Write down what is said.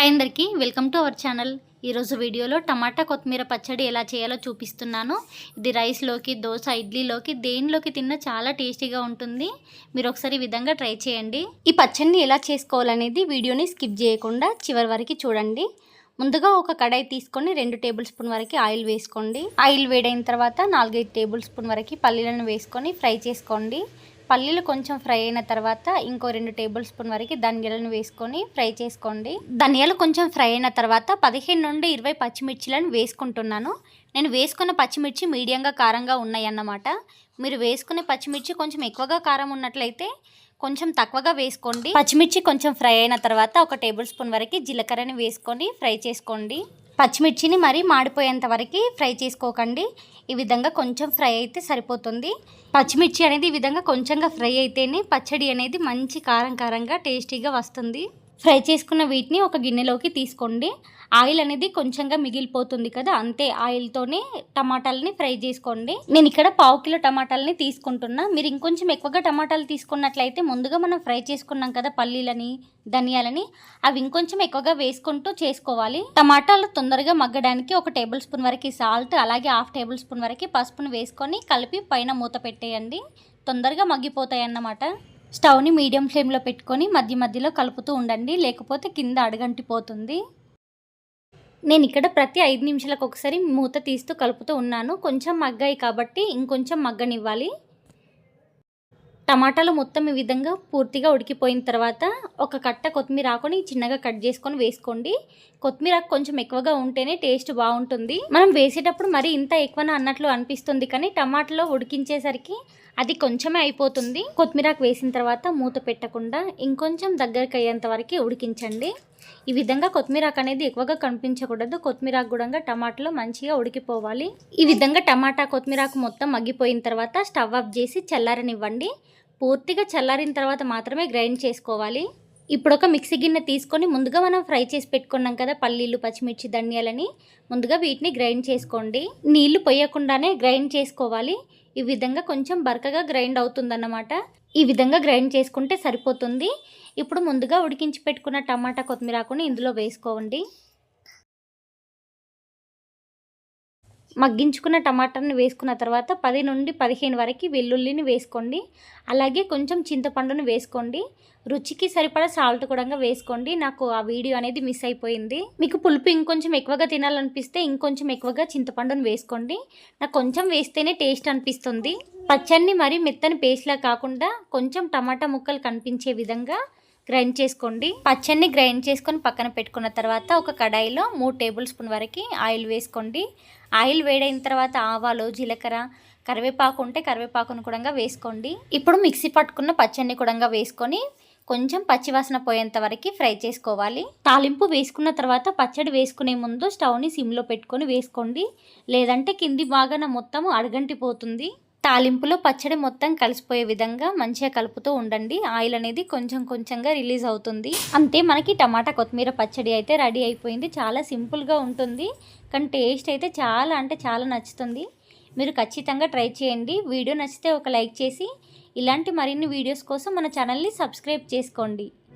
Hi అందరికీ welcome to our channel. ఈరోజు వీడియోలో టమాటా కొత్తిమీర పచ్చడి ఎలా చేయాలో చూపిస్తున్నాను. ఇది రైస్లోకి దోశ ఇడ్లీలోకి దేనిలోకి తిన్నా చాలా టేస్టీగా ఉంటుంది. మీరు ఒకసారి ఈ విధంగా ట్రై చేయండి. ఈ పచ్చడిని ఎలా చేసుకోవాలనేది వీడియోని స్కిప్ చేయకుండా చివరి వరకు చూడండి. ముందుగా ఒక కడాయి తీసుకొని రెండు టేబుల్ స్పూన్ వరకు ఆయిల్ వేసుకోండి. ఆయిల్ వేడైన తర్వాత నాలుగైదు టేబుల్ స్పూన్ వరకు పల్లీలను వేసుకొని ఫ్రై చేసుకోండి. పల్లీలు కొంచెం ఫ్రై అయిన తర్వాత ఇంకో రెండు టేబుల్ స్పూన్ వరకు ధనియాలను వేసుకొని ఫ్రై చేసుకోండి. ధనియాలు కొంచెం ఫ్రై అయిన తర్వాత పదిహేను నుండి ఇరవై పచ్చిమిర్చిలను వేసుకుంటున్నాను. నేను వేసుకున్న పచ్చిమిర్చి మీడియంగా కారంగా ఉన్నాయన్నమాట. మీరు వేసుకునే పచ్చిమిర్చి కొంచెం ఎక్కువగా కారం ఉన్నట్లయితే కొంచెం తక్కువగా వేసుకోండి. పచ్చిమిర్చి కొంచెం ఫ్రై అయిన తర్వాత ఒక టేబుల్ స్పూన్ వరకు జీలకర్రని వేసుకొని ఫ్రై చేసుకోండి. పచ్చిమిర్చిని మరీ మాడిపోయేంత వరకు ఫ్రై చేసుకోకండి. ఈ విధంగా కొంచెం ఫ్రై అయితే సరిపోతుంది. పచ్చిమిర్చి అనేది ఈ విధంగా కొంచెంగా ఫ్రై అయితేనే పచ్చడి అనేది మంచి కారం కారంగా టేస్టీగా వస్తుంది. ఫ్రై చేసుకున్న వీటిని ఒక గిన్నెలోకి తీసుకోండి. ఆయిల్ అనేది కొంచెంగా మిగిలిపోతుంది కదా అంతే ఆయిల్తోనే టమాటాలని ఫ్రై చేసుకోండి. నేను ఇక్కడ పావు కిలో టమాటాలని తీసుకుంటున్నా. మీరు ఇంకొంచెం ఎక్కువగా టమాటాలు తీసుకున్నట్లయితే ముందుగా మనం ఫ్రై చేసుకున్నాం కదా పల్లీలని ధనియాలని అవి ఇంకొంచెం ఎక్కువగా వేసుకుంటూ చేసుకోవాలి. టమాటాలు తొందరగా మగ్గడానికి ఒక టేబుల్ స్పూన్ వరకు సాల్ట్ అలాగే హాఫ్ టేబుల్ స్పూన్ వరకు పసుపును వేసుకొని కలిపి పైన మూత పెట్టేయండి. తొందరగా మగ్గిపోతాయి అన్నమాట. స్టవ్ని మీడియం ఫ్లేమ్లో పెట్టుకొని మధ్య మధ్యలో కలుపుతూ ఉండండి. లేకపోతే కింద అడగంటిపోతుంది. నేను ఇక్కడ ప్రతి ఐదు నిమిషాలకు ఒకసారి మూత తీస్తూ కలుపుతూ ఉన్నాను. కొంచెం మగ్గాయి కాబట్టి ఇంకొంచెం మగ్గనివ్వాలి. టమాటాలు మొత్తం ఈ విధంగా పూర్తిగా ఉడికిపోయిన తర్వాత ఒక కట్ట కొత్తిమీర ఆకుని చిన్నగా కట్ చేసుకొని వేసుకోండి. కొత్తిమీర కొంచెం ఎక్కువగా ఉంటేనే టేస్ట్ బాగుంటుంది. మనం వేసేటప్పుడు మరి ఇంత ఎక్కువన అన్నట్లు అనిపిస్తుంది కానీ టమాటాలో ఉడికించేసరికి అది కొంచెమే అయిపోతుంది. కొత్తిమీరకు వేసిన తర్వాత మూత పెట్టకుండా ఇంకొంచెం దగ్గరికి అయ్యేంత వరకు ఉడికించండి. ఈ విధంగా కొత్తిమీరాకు అనేది ఎక్కువగా కనిపించకూడదు. కొత్తిమీరాకు కూడా టమాటాలో మంచిగా ఉడికిపోవాలి. ఈ విధంగా టమాటా కొత్తిమీరాకు మొత్తం మగ్గిపోయిన తర్వాత స్టవ్ ఆఫ్ చేసి చల్లారనివ్వండి. పూర్తిగా చల్లారిన తర్వాత మాత్రమే గ్రైండ్ చేసుకోవాలి. ఇప్పుడు ఒక మిక్సీ గిన్నె తీసుకొని ముందుగా మనం ఫ్రై చేసి పెట్టుకున్నాం కదా పల్లీలు పచ్చిమిర్చి ధనియాలని ముందుగా వీటిని గ్రైండ్ చేసుకోండి. నీళ్ళు పొయ్యకుండానే గ్రైండ్ చేసుకోవాలి. ఈ విధంగా కొంచెం బరకగా గ్రైండ్ అవుతుందన్నమాట. ఈ విధంగా గ్రైండ్ చేసుకుంటే సరిపోతుంది. ఇప్పుడు ముందుగా ఉడికించి పెట్టుకున్న టమాటా కొత్తిమీరాకుని ఇందులో వేసుకోండి. మగ్గించుకున్న టమాటాని వేసుకున్న తర్వాత పది నుండి పదిహేను వరకు వెల్లుల్లిని వేసుకోండి. అలాగే కొంచెం చింతపండును వేసుకోండి. రుచికి సరిపడా సాల్ట్ కూడా వేసుకోండి. నాకు ఆ వీడియో అనేది మిస్ అయిపోయింది. మీకు పులుపు ఇంకొంచెం ఎక్కువగా తినాలనిపిస్తే ఇంకొంచెం ఎక్కువగా చింతపండును వేసుకోండి. నాకు కొంచెం వేస్తేనే టేస్ట్ అనిపిస్తుంది. పచ్చడిని మరి మెత్తని పేస్ట్లా కాకుండా కొంచెం టమాటా ముక్కలు కనిపించే విధంగా గ్రైండ్ చేసుకోండి. పచ్చడిని గ్రైండ్ చేసుకొని పక్కన పెట్టుకున్న తర్వాత ఒక కడాయిలో మూడు టేబుల్ స్పూన్ వరకు ఆయిల్ వేసుకోండి. ఆయిల్ వేడైన తర్వాత ఆవాలు జీలకర్ర కరివేపాకు ఉంటే కరివేపాకును కూడా వేసుకోండి. ఇప్పుడు మిక్సీ పట్టుకున్న పచ్చడిని కూడా వేసుకొని కొంచెం పచ్చివాసన పోయేంత వరకు ఫ్రై చేసుకోవాలి. తాలింపు వేసుకున్న తర్వాత పచ్చడి వేసుకునే ముందు స్టవ్ని సిమ్లో పెట్టుకొని వేసుకోండి. లేదంటే కింది బాగాన మొత్తం అడగంటిపోతుంది. తాలింపులో పచ్చడి మొత్తం కలిసిపోయే విధంగా మంచిగా కలుపుతూ ఉండండి. ఆయిల్ అనేది కొంచెం కొంచెంగా రిలీజ్ అవుతుంది. అంతే మనకి టమాటా కొత్తిమీర పచ్చడి అయితే రెడీ అయిపోయింది. చాలా సింపుల్గా ఉంటుంది. కానీ టేస్ట్ అయితే చాలా అంటే చాలా నచ్చుతుంది. మీరు ఖచ్చితంగా ట్రై చేయండి. వీడియో నచ్చితే ఒక లైక్ చేసి ఇలాంటి మరిన్ని వీడియోస్ కోసం మన ఛానల్ని సబ్స్క్రైబ్ చేసుకోండి.